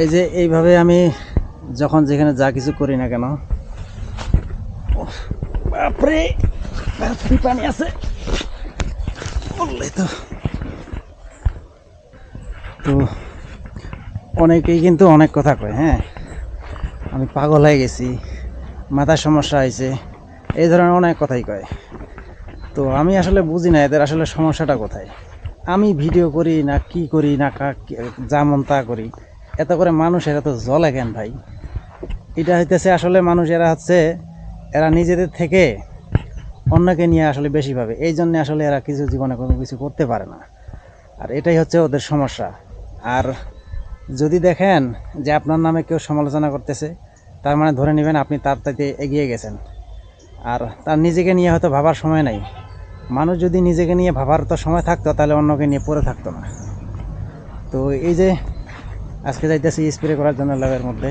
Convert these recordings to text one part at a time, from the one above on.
এই যে এইভাবে আমি যখন যেখানে যা কিছু করি না কেন, বাপরে পানি আছে। তো। তো অনেকেই কিন্তু অনেক কথা কয় হ্যাঁ? আমি পাগল হয়ে গেছি মাথার সমস্যা হয়েছে, এই ধরনের অনেক কথাই কয়। তো আমি আসলে বুঝি না এদের আসলে সমস্যাটা কোথায়। আমি ভিডিও করি না কি করি না কা- যা মন তা করি। এত করে মানুষ এরা তো জলে কেন ভাই? এটা হইতেছে আসলে মানুষ এরা হচ্ছে, এরা নিজেদের থেকে অন্যকে নিয়ে আসলে বেশি ভাবে। এই জন্য আসলে এরা কিছু জীবনে কোনো কিছু করতে পারে না। আর এটাই হচ্ছে ওদের সমস্যা। আর যদি দেখেন যে আপনার নামে কেউ সমালোচনা করতেছে, তার মানে ধরে নেবেন আপনি তার তাতে এগিয়ে গেছেন। আর তার নিজেকে নিয়ে হয়তো ভাবার সময় নাই। মানুষ যদি নিজেকে নিয়ে ভাবার তো সময় থাকতো, তাহলে অন্যকে নিয়ে পড়ে থাকতো না। তো এই যে আজকে যাইতেছি স্প্রে করার জন্য ল্যাবের মধ্যে।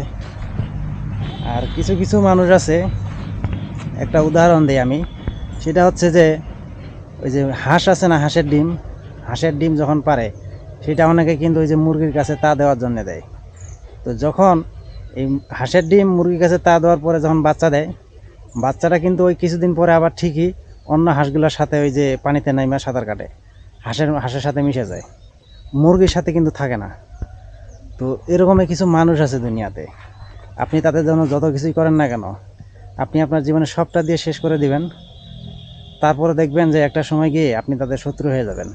আর কিছু কিছু মানুষ আছে। একটা উদাহরণ দিই আমি। সেটা হচ্ছে যে, ওই যে হাঁস আছে না, হাঁসের ডিম? হাঁসের ডিম যখন পারে, সেটা অনেকে কিন্তু ওই যে মুরগির কাছে তা দেওয়ার জন্য দেয়। তো যখন এই হাঁসের ডিম মুরগির কাছে তা দেওয়ার পরে যখন বাচ্চা দেয়, বাচ্চাটা কিন্তু ওই কিছুদিন পরে আবার ঠিকই অন্য হাঁসগুলোর সাথে ওই যে পানিতে নাইমা সাঁতার কাটে। হাঁসের হাঁসের সাথে মিশে যায়। মুরগির সাথে কিন্তু থাকে না। তো এরকমই কিছু মানুষ আছে দুনিয়াতে। আপনি তাদের জন্য যত কিছুই করেন না কেন, আপনি আপনার জীবনে সবটা দিয়ে শেষ করে দিবেন। তারপরে দেখবেন যে একটা সময় গিয়ে আপনি তাদের শত্রু হয়ে যাবেন।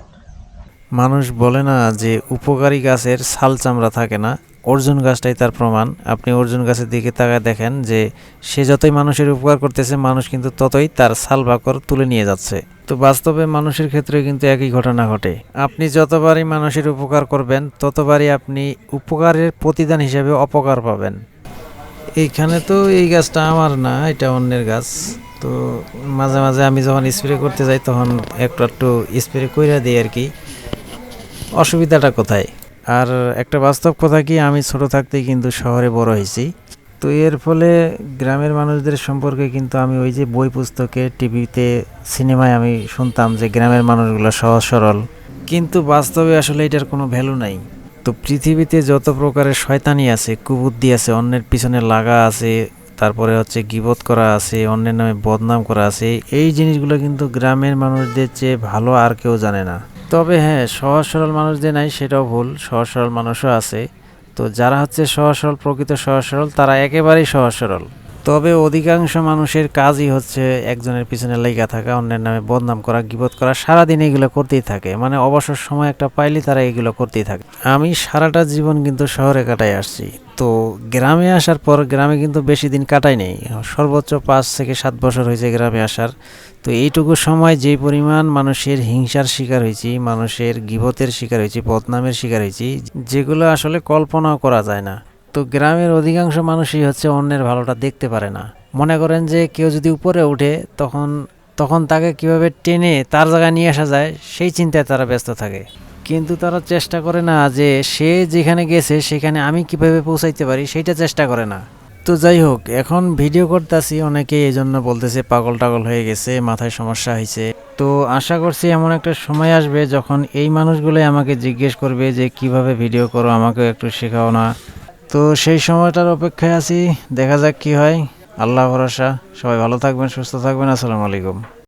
মানুষ বলে না যে উপকারী গাছের ছাল চামড়া থাকে না। অর্জুন গাছটাই তার প্রমাণ। আপনি অর্জুন গাছের দিকে তাকায় দেখেন যে সে যতই মানুষের উপকার করতেছে, মানুষ কিন্তু ততই তার ছাল বাকর তুলে নিয়ে যাচ্ছে। তো বাস্তবে মানুষের ক্ষেত্রে কিন্তু একই ঘটনা ঘটে। আপনি যতবারই মানুষের উপকার করবেন, ততবারই আপনি উপকারের প্রতিদান হিসেবে অপকার পাবেন। এইখানে তো এই গাছটা আমার না, এটা অন্যের গাছ। তো মাঝে মাঝে আমি যখন স্প্রে করতে যাই, তখন একটু একটু স্প্রে কইরা দিই আর কি। অসুবিধাটা কোথায়? আর একটা বাস্তব কথা কি, আমি ছোট থাকতেই কিন্তু শহরে বড় হয়েছি। তো এর ফলে গ্রামের মানুষদের সম্পর্কে কিন্তু আমি ওই যে বই পুস্তকে, টিভিতে, সিনেমায় আমি শুনতাম যে গ্রামের মানুষগুলো সহজ সরল। কিন্তু বাস্তবে আসলে এটার কোনো ভ্যালু নাই। তো পৃথিবীতে যত প্রকারের শয়তানি আছে, কুবুদ্ধি আছে, অন্যের পিছনে লাগা আছে, তারপরে হচ্ছে গিবত করা আছে, অন্যের নামে বদনাম করা আছে, এই জিনিসগুলো কিন্তু গ্রামের মানুষদের চেয়ে ভালো আর কেউ জানে না। তবে হ্যাঁ সহজ সরল মানুষ যে নাই, সেটাও ভুল। সহজ সরল মানুষও আছে। তো যারা হচ্ছে সহজ সরল প্রকৃত সহজ সরল তারা একেবারেই সহজ সরল তবে অধিকাংশ মানুষের কাজই হচ্ছে একজনের পিছনে লেগা থাকা, অন্যের নামে বদনাম করা, গিবত করা। সারাদিন এগুলো করতেই থাকে। মানে অবসর সময় একটা পাইলে তারা এগুলো করতেই থাকে। আমি সারাটা জীবন কিন্তু শহরে কাটাই আসছি। তো গ্রামে আসার পর গ্রামে কিন্তু বেশি দিন কাটাই নেই। সর্বোচ্চ পাঁচ থেকে সাত বছর হয়েছে গ্রামে আসার। তো এইটুকু সময় যে পরিমাণ মানুষের হিংসার শিকার হয়েছি, মানুষের গিবতের শিকার হয়েছি, বদনামের শিকার হয়েছি, যেগুলো আসলে কল্পনাও করা যায় না। তো গ্রামের অধিকাংশ মানুষই হচ্ছে অন্যের ভালোটা দেখতে পারে না। মনে করেন যে কেউ যদি উপরে ওঠে তখন তখন তাকে কীভাবে টেনে তার জায়গায় নিয়ে আসা যায়, সেই চিন্তায় তারা ব্যস্ত থাকে। কিন্তু তারা চেষ্টা করে না যে সে যেখানে গেছে সেখানে আমি কীভাবে পৌঁছাইতে পারি সেটা চেষ্টা করে না। তো যাই হোক, এখন ভিডিও করতেছি, অনেকেই এই জন্য বলতেছে পাগল টাগল হয়ে গেছে, মাথায় সমস্যা হয়েছে তো আশা করছি এমন একটা সময় আসবে যখন এই মানুষগুলোই আমাকে জিজ্ঞেস করবে যে কীভাবে ভিডিও করো আমাকে একটু শেখাও না। তো সেই সময়টার অপেক্ষায় আছি, দেখা যাক কি হয়। আল্লাহ ভরসা। সবাই ভালো থাকবেন, সুস্থ থাকবেন। আসসালামু আলাইকুম।